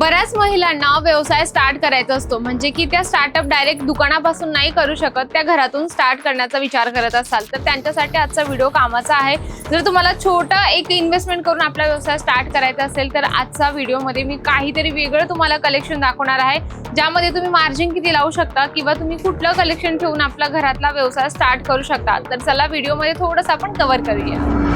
बऱ्याच महिलांना व्यवसाय स्टार्ट करायचा असतो. म्हणजे की त्या स्टार्टअप डायरेक्ट दुकानापासून नाही करू शकत त्या घरातून स्टार्ट करण्याचा विचार करत असाल. तर त्यांच्यासाठी आजचा व्हिडिओ कामाचा आहे. जर तुम्हाला छोटा एक इन्व्हेस्टमेंट करून आपला व्यवसाय स्टार्ट करायचा असेल तर आजचा व्हिडिओमध्ये मी काहीतरी वेगळं तुम्हाला कलेक्शन दाखवणार आहे. ज्यामध्ये तुम्ही मार्जिन किती लावू शकता किंवा तुम्ही कुठलं कलेक्शन ठेवून आपला घरातला व्यवसाय स्टार्ट करू शकता. तर चला व्हिडिओमध्ये थोडंसं आपण कव्हर करूया.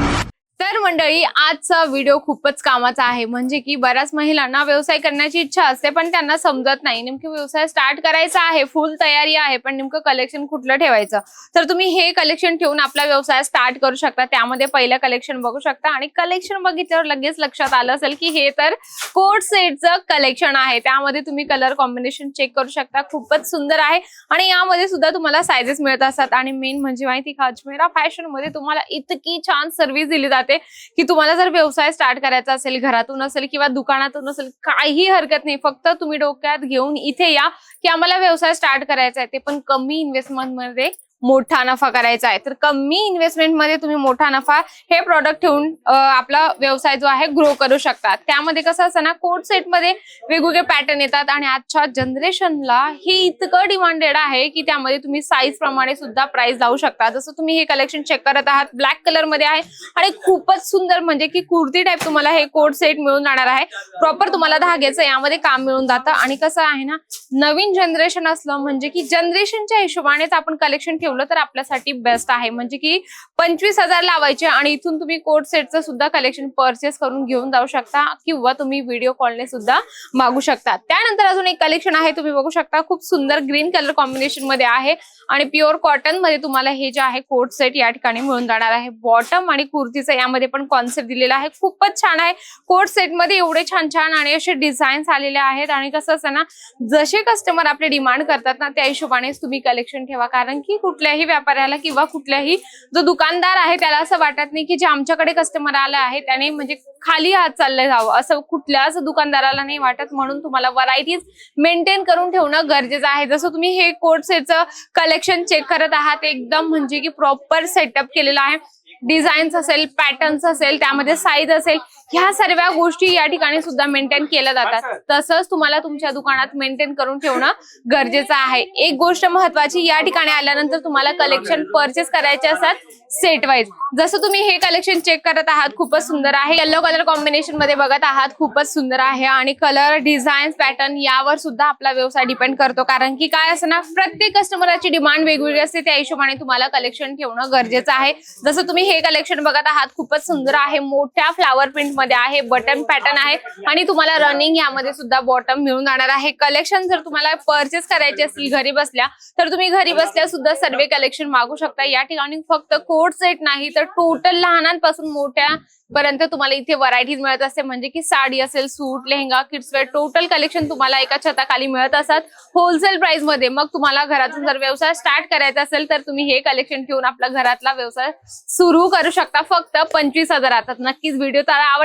तर मंडळी आजचा व्हिडिओ खूपच कामाचा आहे. म्हणजे की बऱ्याच महिलांना व्यवसाय करण्याची इच्छा असते पण त्यांना समजत नाही. नेमकी व्यवसाय स्टार्ट करायचा आहे फुल तयारी आहे पण नेमकं कलेक्शन कुठलं ठेवायचं? तर तुम्ही हे कलेक्शन ठेवून आपला व्यवसाय स्टार्ट करू शकता. त्यामध्ये पहिलं कलेक्शन बघू शकता. आणि कलेक्शन बघितल्यावर लगेच लक्षात आलं असेल की हे तर कोट सेटचं कलेक्शन आहे. त्यामध्ये तुम्ही कलर कॉम्बिनेशन चेक करू शकता. खूपच सुंदर आहे. आणि यामध्ये सुद्धा तुम्हाला सायझेस मिळत असतात. आणि मेन म्हणजे माहिती का अजमेरा फॅशनमध्ये तुम्हाला इतकी छान सर्व्हिस दिली जाते. की तुम्हाला जर व्यवसाय स्टार्ट करायचा असेल घरातून असेल किंवा दुकानातून असेल काही हरकत नाही. फक्त तुम्ही डोक्यात घेऊन इथे या की आम्हाला व्यवसाय स्टार्ट करायचा आहे. ते पण कमी इन्व्हेस्टमेंटमध्ये मोठा नफा करायचा आहे. तर कमी इन्व्हेस्टमेंटमध्ये तुम्ही मोठा नफा हे प्रॉडक्ट ठेवून आपला व्यवसाय जो आहे ग्रो करू शकता त्यामध्ये कसं असतं ना कोट सेटमध्ये वेगवेगळे पॅटर्न येतात आणि आजच्या जनरेशनला हे इतकं डिमांडेड आहे की त्यामध्ये तुम्ही साईज प्रमाणे सुद्धा प्राइस लावू शकता. जसं तुम्ही हे कलेक्शन चेक करत आहात ब्लॅक कलरमध्ये आहे आणि खूपच सुंदर म्हणजे की कुर्ती टाईप तुम्हाला हे कोट सेट मिळून जाणार आहे. प्रॉपर तुम्हाला धाग्याचं यामध्ये काम मिळून जातं. आणि कसं आहे ना नवीन जनरेशन असलं म्हणजे की जनरेशनच्या हिशोबानेच आपण कलेक्शन ठेवू ठेवलं तर आपल्यासाठी बेस्ट आहे. म्हणजे की पंचवीस हजार लावायचे आणि इथून तुम्ही कोट सेटचं सुद्धा कलेक्शन परचेस करून घेऊन जाऊ शकता किंवा तुम्ही व्हिडिओ कॉलने सुद्धा मागू शकता. त्यानंतर अजून एक कलेक्शन आहे तुम्ही बघू शकता खूप सुंदर ग्रीन कलर कॉम्बिनेशनमध्ये आहे आणि प्युअर कॉटनमध्ये तुम्हाला हे जे आहे कोट सेट या ठिकाणी मिळून जाणार आहे. बॉटम आणि कुर्तीचं यामध्ये पण कॉन्सेप्ट दिलेला आहे. खूपच छान आहे. कोट सेटमध्ये एवढे छान छान आणि असे डिझाईन्स आलेले आहेत आणि कसं असतं ना जसे कस्टमर आपले डिमांड करतात ना त्या हिशोबानेच तुम्ही कलेक्शन ठेवा. कारण की कुठल्याही व्यापाऱ्याला किंवा कुठल्याही जो दुकानदार आहे त्याला असं वाटत नाही की जे आमच्याकडे कस्टमर आले आहे त्याने म्हणजे खाली हात चालले जावं. असं कुठल्याच दुकानदाराला नाही वाटत. म्हणून तुम्हाला व्हरायटीज मेंटेन करून ठेवणं गरजेचं आहे. जसं तुम्ही हे कोट सेटचं कलेक्शन चेक करत आहात एकदम म्हणजे की प्रॉपर सेटअप केलेलं आहे. डिझाईन्स असेल पॅटर्न्स असेल त्यामध्ये साईज असेल ह्या सर्व गोष्टी या ठिकाणी सुद्धा मेंटेन केल्या जातात. तसंच तुम्हाला तुमच्या दुकानात मेंटेन करून ठेवणं गरजेचं आहे. एक गोष्ट महत्वाची या ठिकाणी आल्यानंतर तुम्हाला कलेक्शन परचेस करायचे असतात सेट वाईज जसं तुम्ही हे कलेक्शन चेक करत आहात खूपच सुंदर आहे. येलो कलर कॉम्बिनेशनमध्ये बघत आहात खूपच सुंदर आहे. आणि कलर डिझाईन पॅटर्न यावर सुद्धा आपला व्यवसाय डिपेंड करतो. कारण की काय असं ना प्रत्येक कस्टमरची डिमांड वेगवेगळी असते. त्या हिशोबाने तुम्हाला कलेक्शन ठेवणं गरजेचं आहे. जसं तुम्ही हे कलेक्शन बघत आहात खूपच सुंदर आहे. मोठ्या फ्लावर प्रिंट मध्ये आहे बटन पॅटर्न आहे. आणि तुम्हाला रनिंग यामध्ये सुद्धा बॉटम मिळून जाणार आहे. कलेक्शन जर तुम्हाला परचेस करायचे असतील घरी बसल्या तर तुम्ही घरी बसल्या सुद्धा सर्व कलेक्शन मागू शकता. या ठिकाणी फक्त कोट सेट नाही तर टोटल लहानांपासून मोठ्या पर्यंत तुम्हाला इथे व्हरायटीज मिळत असते. म्हणजे की साडी असेल सूट लेहंगा किड्सवेअर टोटल कलेक्शन तुम्हाला एका छताखाली मिळत असतात. होलसेल प्राइसमध्ये मग तुम्हाला घरातून जर व्यवसाय स्टार्ट करायचा असेल तर तुम्ही हे कलेक्शन ठेवून आपला घरातला व्यवसाय सुरू करू शकता. फक्त पंचवीस हजारात नक्कीच व्हिडिओ त्याला